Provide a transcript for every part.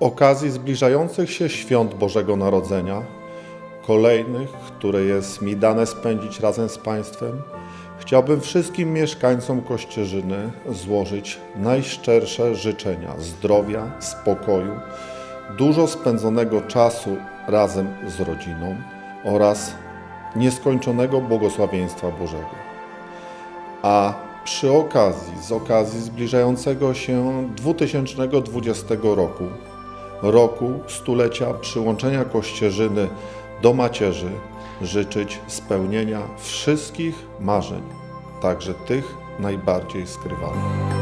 okazji zbliżających się świąt Bożego Narodzenia, kolejnych, które jest mi dane spędzić razem z Państwem, chciałbym wszystkim mieszkańcom Kościerzyny złożyć najszczersze życzenia zdrowia, spokoju, dużo spędzonego czasu razem z rodziną oraz nieskończonego błogosławieństwa Bożego. A przy okazji, z okazji zbliżającego się 2020 roku, roku stulecia przyłączenia Kościerzyny do macierzy, życzyć spełnienia wszystkich marzeń, także tych najbardziej skrywanych.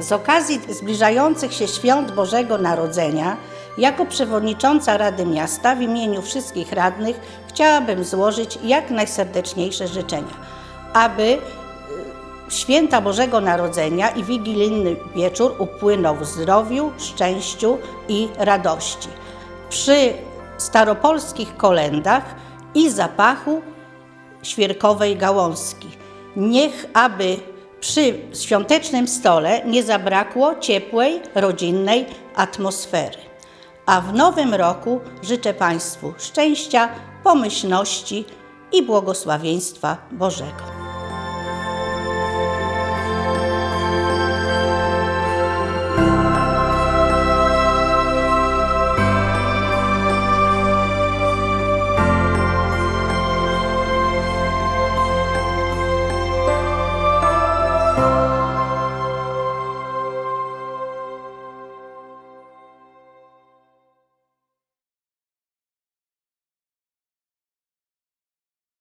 Z okazji zbliżających się świąt Bożego Narodzenia, jako przewodnicząca Rady Miasta w imieniu wszystkich radnych chciałabym złożyć jak najserdeczniejsze życzenia, aby y, święta Bożego Narodzenia i wigilijny wieczór upłynął w zdrowiu, szczęściu i radości. Przy staropolskich kolendach i zapachu świerkowej gałązki. Niech aby przy świątecznym stole nie zabrakło ciepłej, rodzinnej atmosfery. A w nowym roku życzę Państwu szczęścia, pomyślności i błogosławieństwa Bożego.